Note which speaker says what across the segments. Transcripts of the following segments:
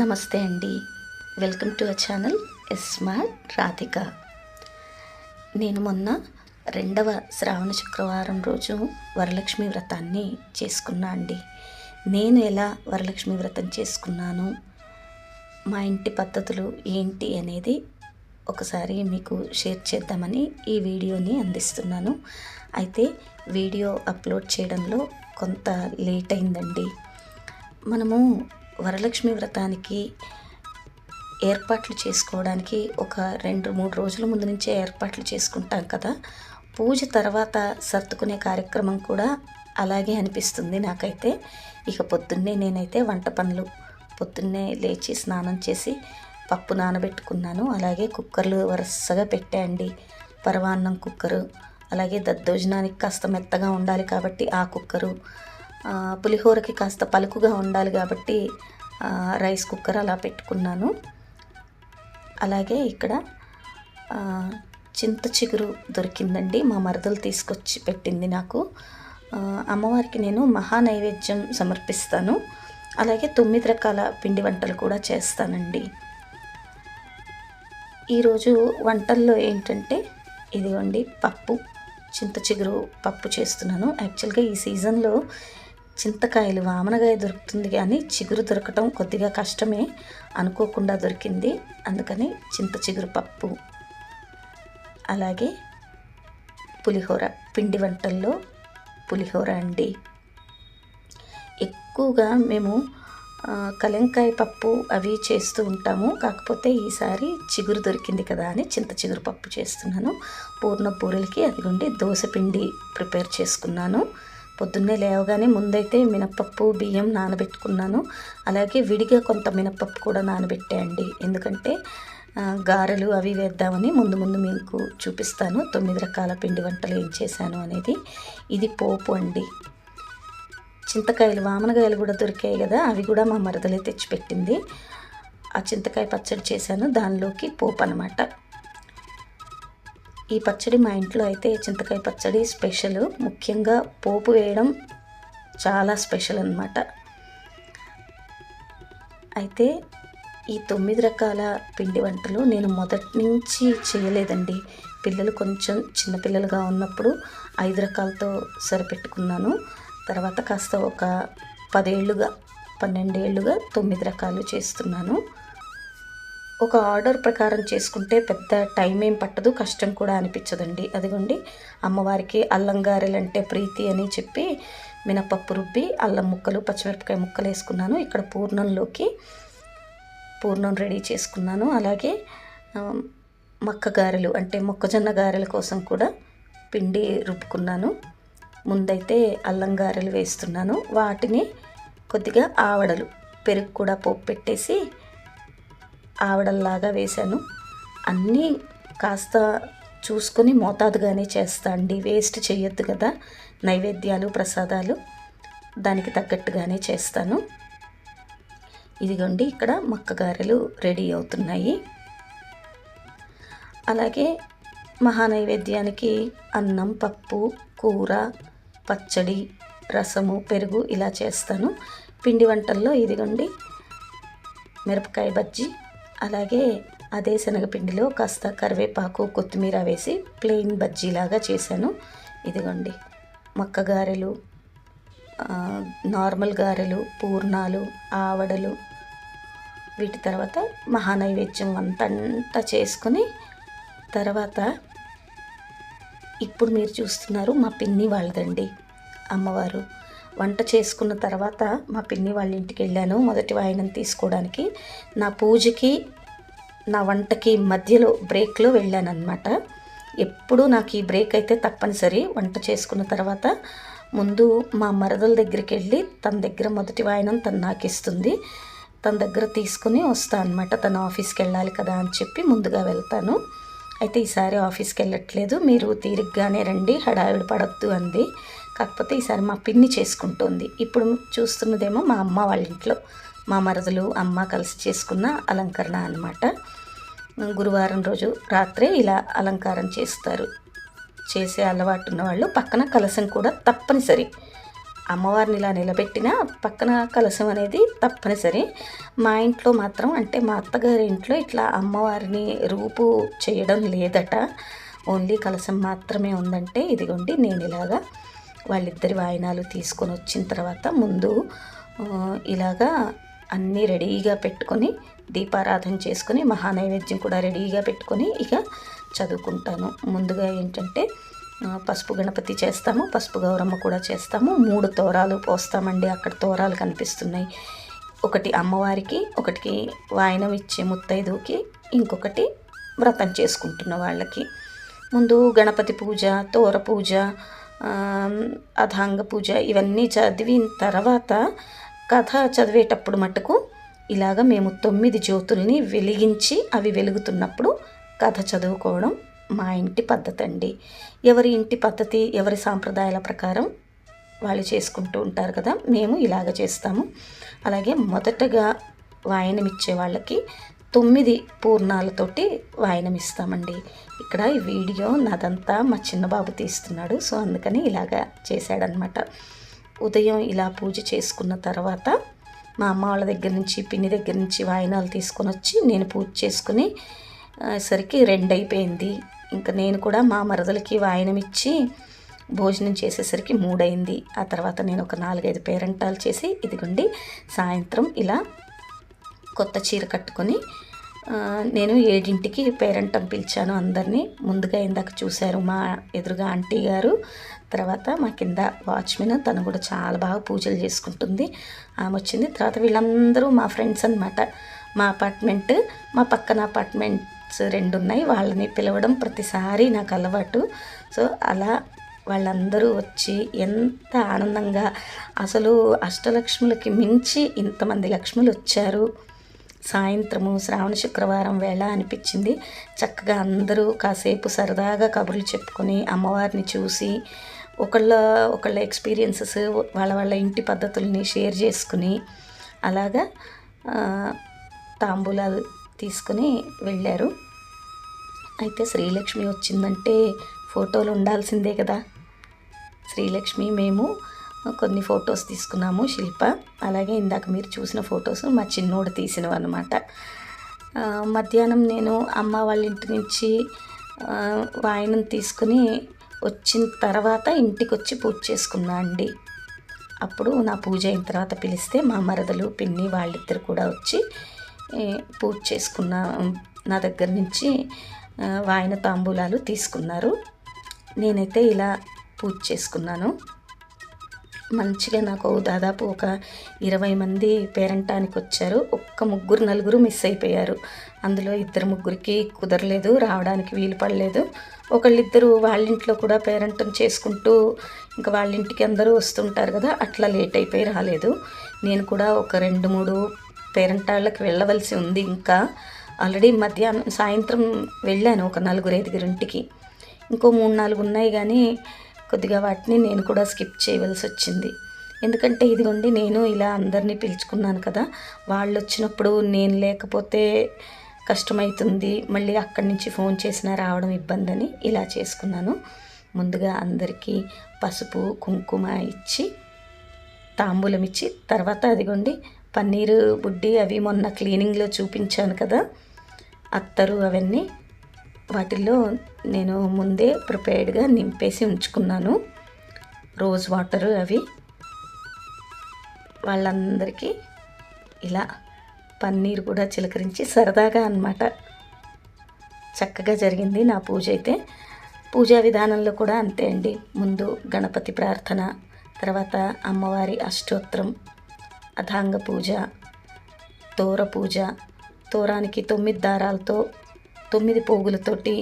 Speaker 1: నమస్తే అండి. Welcome to a channel smart Radhika నేను మొన్న రెండవ శ్రావణ శుక్రవారం రోజు వరలక్ష్మి వ్రతాన్ని చేసుకున్నా అండి. నేను ఎలా వరలక్ష్మి వ్రతం చేసుకున్నాను మా ఇంటి పద్ధతులు ఏంటి అనేది ఒకసారి మీకు షేర్ చేద్దామని ఈ వీడియోని అందిస్తున్నాను. అయితే వీడియో అప్లోడ్ చేయడంలో కొంత లేట్ అయిందండి. మనము వరలక్ష్మి వ్రతానికి ఏర్పాట్లు చేసుకోవడానికి ఒక రెండు మూడు రోజుల ముందు నుంచే ఏర్పాట్లు చేసుకుంటాం కదా. పూజ తర్వాత సర్దుకునే కార్యక్రమం కూడా అలాగే అనిపిస్తుంది నాకైతే. ఇక పొద్దున్నే నేనైతే వంట పనులు పొద్దున్నే లేచి స్నానం చేసి పప్పు నానబెట్టుకున్నాను. అలాగే కుక్కర్లు వరుసగా పెట్టాయండి పరవాన్నం కుక్కరు అలాగే దద్దోజనానికి కాస్త మెత్తగా ఉండాలి కాబట్టి ఆ కుక్కరు పులిహోరకి కాస్త పలుకుగా ఉండాలి కాబట్టి రైస్ కుక్కర్ అలా పెట్టుకున్నాను. అలాగే ఇక్కడ చింత చిగురు దొరికిందండి. మా మరదలు తీసుకొచ్చి పెట్టింది నాకు. అమ్మవారికి నేను మహా నైవేద్యం సమర్పిస్తాను. అలాగే తొమ్మిది రకాల పిండి వంటలు కూడా చేస్తానండి. ఈరోజు వంటల్లో ఏంటంటే ఇదిగోండి పప్పు చింత చిగురు పప్పు చేస్తున్నాను. యాక్చువల్గా ఈ సీజన్లో చింతకాయలు వామనకాయ దొరుకుతుంది కానీ చిగురు దొరకటం కొద్దిగా కష్టమే అనుకోకుండా దొరికింది. అందుకని చింత చిగురు పప్పు అలాగే పులిహోర పిండి వంటల్లో పులిహోర అండి. ఎక్కువగా మేము కలంకాయ పప్పు అవి చేస్తూ ఉంటాము. కాకపోతే ఈసారి చిగురు దొరికింది కదా అని చింత చిగురు పప్పు చేస్తున్నాను. పూర్ణ పూరలకి అదిగోండి దోశ పిండి ప్రిపేర్ చేసుకున్నాను. పొద్దున్నే లేవగానే ముందైతే మినప్పప్పు బియ్యం నానబెట్టుకున్నాను. అలాగే విడిగా కొంత మినప్పప్పు కూడా నానబెట్టేయండి. ఎందుకంటే గారెలు అవి వేద్దామని ముందు ముందు మీకు చూపిస్తాను. తొమ్మిది రకాల పిండి వంటలు ఏం చేశాను అనేది. ఇది పోపు అండి. చింతకాయలు వామనకాయలు కూడా దొరికాయి కదా అవి కూడా మా మరదలే తెచ్చిపెట్టింది. ఆ చింతకాయ పచ్చడి చేశాను. దానిలోకి పోపు అనమాట ఈ పచ్చడి మా ఇంట్లో అయితే చింతకాయ పచ్చడి స్పెషల్. ముఖ్యంగా పోపు వేయడం చాలా స్పెషల్ అన్నమాట. అయితే ఈ తొమ్మిది రకాల పిండి వంటలు నేను మొదటి నుంచి చేయలేదండి. పిల్లలు కొంచెం చిన్నపిల్లలుగా ఉన్నప్పుడు ఐదు రకాలతో సరిపెట్టుకున్నాను. తర్వాత కాస్త ఒక పదేళ్ళుగా పన్నెండేళ్ళుగా తొమ్మిది రకాలు చేస్తున్నాను. ఒక ఆర్డర్ ప్రకారం చేసుకుంటే పెద్ద టైం ఏం పట్టదు కష్టం కూడా అనిపించదండి. అదిగోండి అమ్మవారికి అల్లం గారెలు అంటే ప్రీతి అని చెప్పి మినపప్పు రుబ్బి అల్లం ముక్కలు పచ్చిమిరపకాయ ముక్కలు వేసుకున్నాను. ఇక్కడ పూర్ణంలోకి పూర్ణం రెడీ చేసుకున్నాను. అలాగే మక్క గారెలు అంటే మొక్కజొన్న గారెల కోసం కూడా పిండి రుబ్బుకున్నాను. ముందైతే అల్లం గారెలు వేస్తున్నాను. వాటిని కొద్దిగా ఆవడలు పెరుగు కూడా పోపు పెట్టేసి ఆవడల్లాగా వేశాను. అన్నీ కాస్త చూసుకొని మోతాదుగానే చేస్తా అండి. వేస్ట్ చేయొద్దు కదా. నైవేద్యాలు ప్రసాదాలు దానికి తగ్గట్టుగానే చేస్తాను. ఇదిగోండి ఇక్కడ మక్క గారెలు రెడీ అవుతున్నాయి. అలాగే మహానైవేద్యానికి అన్నం పప్పు కూర పచ్చడి రసము పెరుగు ఇలా చేస్తాను. పిండి వంటల్లో ఇదిగోండి మిరపకాయ బజ్జీ అలాగే అదే శనగపిండిలో కాస్త కరివేపాకు కొత్తిమీర వేసి ప్లెయిన్ బజ్జీలాగా చేశాను. ఇదిగోండి మక్క గారెలు నార్మల్ గారెలు పూర్ణాలు ఆవడలు వీటి తర్వాత మహానైవేద్యం అంతంతా చేసుకొని తర్వాత ఇప్పుడు మీరు చూస్తున్నారు మా పిన్ని వాళ్ళదండి అమ్మవారు. వంట చేసుకున్న తర్వాత మా పిన్ని వాళ్ళ ఇంటికి వెళ్ళాను. మొదటి వాయనం తీసుకోవడానికి. నా పూజకి నా వంటకి మధ్యలో బ్రేక్లో వెళ్ళాను అనమాట ఎప్పుడు నాకు ఈ బ్రేక్ అయితే తప్పనిసరి. వంట చేసుకున్న తర్వాత ముందు మా మరదల దగ్గరికి వెళ్ళి తన దగ్గర మొదటి వాయనం తను నాకు ఇస్తుంది తన దగ్గర తీసుకుని వస్తా అనమాట తన ఆఫీస్కి వెళ్ళాలి కదా అని చెప్పి ముందుగా వెళ్తాను. అయితే ఈసారి ఆఫీస్కి వెళ్ళట్లేదు. మీరు తీరిగ్గానే రండి. హడావిడి పడద్దు అంది. కాకపోతే ఈసారి మా పిన్ని చేసుకుంటుంది. ఇప్పుడు చూస్తున్నదేమో మా అమ్మ వాళ్ళ ఇంట్లో. మా మరదలు అమ్మ కలిసి చేసుకున్న అలంకరణ అనమాట గురువారం రోజు రాత్రే ఇలా అలంకారం చేస్తారు. చేసే అలవాటు వాళ్ళు పక్కన కలసం కూడా తప్పనిసరి. అమ్మవారిని ఇలా నిలబెట్టిన పక్కన కలశం అనేది తప్పనిసరి. మా ఇంట్లో మాత్రం అంటే మా అత్తగారి ఇంట్లో ఇట్లా అమ్మవారిని రూపు చేయడం లేదట. ఓన్లీ కలశం మాత్రమే ఉందంటే ఇదిగోండి నేను ఇలాగా వాళ్ళిద్దరి వాయినాలు తీసుకొని వచ్చిన తర్వాత ముందు ఇలాగా అన్నీ రెడీగా పెట్టుకొని దీపారాధన చేసుకొని మహానైవేద్యం కూడా రెడీగా పెట్టుకొని ఇక చదువుకుంటాను. ముందుగా ఏంటంటే పసుపు గణపతి చేస్తాము పసుపు గౌరమ్మ కూడా చేస్తాము. మూడు తోరాలు పోస్తామండి అక్కడ తోరాలు కనిపిస్తున్నాయి. ఒకటి అమ్మవారికి ఒకటికి వాయనం ఇచ్చే ముత్తైదుకి ఇంకొకటి వ్రతం చేసుకుంటున్న వాళ్ళకి. ముందు గణపతి పూజ తోర పూజ అధాంగ పూజ ఇవన్నీ చదివిన తర్వాత కథ చదివేటప్పుడు మటుకు ఇలాగ మేము తొమ్మిది జ్యోతుల్ని వెలిగించి అవి వెలుగుతున్నప్పుడు కథ చదువుకోవడం మా ఇంటి పద్ధతి అండి ఎవరి ఇంటి పద్ధతి ఎవరి సాంప్రదాయాల ప్రకారం వాళ్ళు చేసుకుంటూ ఉంటారు కదా మేము ఇలాగ చేస్తాము. అలాగే మొదటగా వాయనమిచ్చే వాళ్ళకి తొమ్మిది పూర్ణాలతోటి వాయనం ఇస్తామండి ఇక్కడ ఈ వీడియో నాదంతా మా చిన్నబాబు తీస్తున్నాడు సో అందుకని ఇలాగా చేశాడనమాట ఉదయం ఇలా పూజ చేసుకున్న తర్వాత మా అమ్మ వాళ్ళ దగ్గర నుంచి పిన్ని దగ్గర నుంచి వాయినాలు తీసుకొని వచ్చి నేను పూజ చేసుకుని సరికి రెండు అయిపోయింది ఇంకా నేను కూడా మా మరదలకి వాయనం ఇచ్చి భోజనం చేసేసరికి మూడైంది. ఆ తర్వాత నేను ఒక నాలుగైదు పేరెంటాలు చేసి ఇదిగోండి సాయంత్రం ఇలా కొత్త చీర కట్టుకొని నేను ఏడింటికి పేరెంట్ పిలిచాను అందరినీ. ముందుగా ఇందాక చూశారు మా ఎదురుగా ఆంటీ గారు తర్వాత మా కింద వాచ్మెన్ తను కూడా చాలా బాగా పూజలు చేసుకుంటుంది. ఆమె వచ్చింది తర్వాత వీళ్ళందరూ మా ఫ్రెండ్స్ అనమాట మా అపార్ట్మెంట్ మా పక్కన అపార్ట్మెంట్స్ రెండు ఉన్నాయి వాళ్ళని పిలవడం ప్రతిసారి నాకు అలవాటు. సో అలా వాళ్ళందరూ వచ్చి ఎంత ఆనందంగా అసలు అష్టలక్ష్ములకి మించి ఇంతమంది లక్ష్ములు వచ్చారు. సాయంత్రము శ్రావణ శుక్రవారం వేళ అనిపించింది. చక్కగా అందరూ కాసేపు సరదాగా కబుర్లు చెప్పుకొని అమ్మవారిని చూసి ఒకళ్ళ ఒకళ్ళ ఎక్స్పీరియన్సెస్ వాళ్ళ వాళ్ళ ఇంటి పద్ధతుల్ని షేర్ చేసుకుని అలాగా తాంబూలాలు తీసుకుని వెళ్ళారు. అయితే శ్రీలక్ష్మి వచ్చిందంటే ఫోటోలు ఉండాల్సిందే కదా. శ్రీలక్ష్మి మేము కొన్ని ఫొటోస్ తీసుకున్నాము శిల్ప. అలాగే ఇందాక మీరు చూసిన ఫొటోస్ మా చిన్నోడు తీసినవి అనమాట మధ్యాహ్నం నేను అమ్మ వాళ్ళ ఇంటి నుంచి ఆ, వాయనం తీసుకుని వచ్చిన తర్వాత ఇంటికి వచ్చి పూజ చేసుకున్నా అండి. అప్పుడు నా పూజ అయిన తర్వాత పిలిస్తే మా మరదలు పిన్ని వాళ్ళిద్దరు కూడా వచ్చి పూజ చేసుకున్న నా దగ్గర నుంచి వాయన తాంబూలాలు తీసుకున్నారు. నేనైతే ఇలా పూజ చేసుకున్నాను. మంచిగా నాకు దాదాపు ఒక ఇరవై మంది పేరంటానికి వచ్చారు. ఒక్క ముగ్గురు నలుగురు మిస్ అయిపోయారు. అందులో ఇద్దరు ముగ్గురికి కుదరలేదు రావడానికి వీలు పడలేదు. ఒకళ్ళిద్దరు వాళ్ళ ఇంట్లో కూడా పేరెంటం చేసుకుంటూ ఇంకా వాళ్ళ ఇంటికి అందరూ వస్తుంటారు కదా అట్లా లేట్ అయిపోయి రాలేదు. నేను కూడా ఒక రెండు మూడు పేరెంటాళ్ళకి వెళ్ళవలసి ఉంది ఇంకా. ఆల్రెడీ మధ్యాహ్నం సాయంత్రం వెళ్ళాను ఒక నలుగురు ఐదుగురింటికి ఇంకో మూడు నాలుగు ఉన్నాయి కానీ కొద్దిగా వాటిని నేను కూడా స్కిప్ చేయవలసి వచ్చింది. ఎందుకంటే ఇదిగోండి నేను ఇలా అందరినీ పిలుచుకున్నాను కదా. వాళ్ళు వచ్చినప్పుడు నేను లేకపోతే కష్టమవుతుంది మళ్ళీ అక్కడి నుంచి ఫోన్ చేసినా రావడం ఇబ్బంది అని ఇలా చేసుకున్నాను. ముందుగా అందరికీ పసుపు కుంకుమ ఇచ్చి తాంబూలం ఇచ్చి తర్వాత అదిగోండి పన్నీరు బుడ్డి అవి మొన్న క్లీనింగ్లో చూపించాను కదా. అత్తరు అవన్నీ వాటిల్లో నేను ముందే ప్రిపేర్డ్గా నింపేసి ఉంచుకున్నాను. రోజ్ వాటర్ అవి. వాళ్ళందరికీ ఇలా పన్నీర్ కూడా చిలకరించి సరదాగా అన్నమాట. చక్కగా జరిగింది నా పూజ అయితే. పూజా విధానంలో కూడా అంతే అండి. ముందు గణపతి ప్రార్థన తర్వాత అమ్మవారి అష్టోత్తరం అథాంగ పూజ తోర పూజ. తోరానికి తొమ్మిది దారాలతో తొమ్మిది పోగులతోటి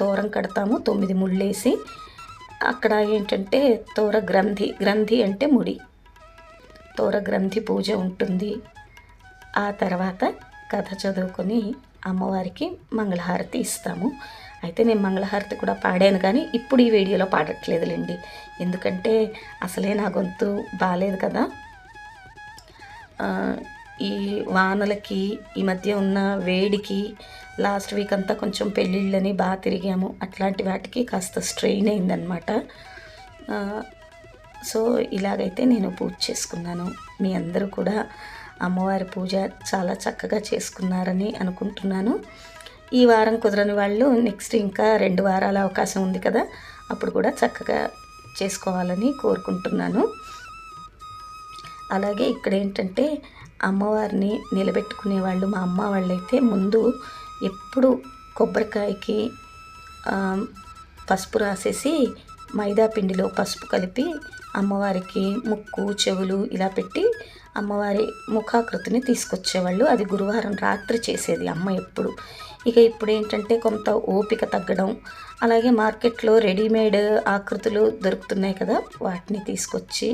Speaker 1: తోరం కడతాము తొమ్మిది ముళ్ళేసి అక్కడ ఏంటంటే తోర గ్రంథి గ్రంథి అంటే ముడి. తోర గ్రంథి పూజ ఉంటుంది. ఆ తర్వాత కథ చదువుకొని అమ్మవారికి మంగళహారతి ఇస్తాము. అయితే నేను మంగళహారతి కూడా పాడాను కానీ ఇప్పుడు ఈ వీడియోలో పాడట్లేదులేండి. ఎందుకంటే అసలే నా గొంతు బాగాలేదు కదా. ఈ వానలకి ఈ మధ్య ఉన్న వేడికి లాస్ట్ వీక్ అంతా కొంచెం పెళ్ళిళ్ళని బాగా తిరిగాము. అట్లాంటి వాటికి కాస్త స్ట్రెయిన్ అయిందనమాట సో ఇలాగైతే నేను పూజ చేసుకున్నాను. మీ అందరూ కూడా అమ్మవారి పూజ చాలా చక్కగా చేసుకున్నారని అనుకుంటున్నాను. ఈ వారం కుదరని వాళ్ళు నెక్స్ట్ ఇంకా రెండు వారాల అవకాశం ఉంది కదా అప్పుడు కూడా చక్కగా చేసుకోవాలని కోరుకుంటున్నాను. అలాగే ఇక్కడ ఏంటంటే అమ్మవారిని నిలబెట్టుకునే వాళ్ళు మా అమ్మ వాళ్ళైతే. ముందు ఎప్పుడు కొబ్బరికాయకి పసుపు రాసేసి మైదా పిండిలో పసుపు కలిపి అమ్మవారికి ముక్కు చెవులు ఇలా పెట్టి అమ్మవారి ముఖాకృతిని తీసుకొచ్చేవాళ్ళు. అది గురువారం రాత్రి చేసేది అమ్మ ఎప్పుడు. ఇక ఇప్పుడు ఏంటంటే కొంత ఓపిక తగ్గడం అలాగే మార్కెట్లో రెడీమేడ్ ఆకృతులు దొరుకుతున్నాయి కదా వాటిని తీసుకొచ్చి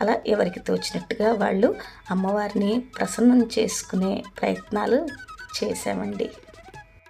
Speaker 1: అలా ఎవరికి తోచినట్టుగా వాళ్ళు అమ్మవారిని ప్రసన్నం చేసుకునే ప్రయత్నాలు చేశామండి.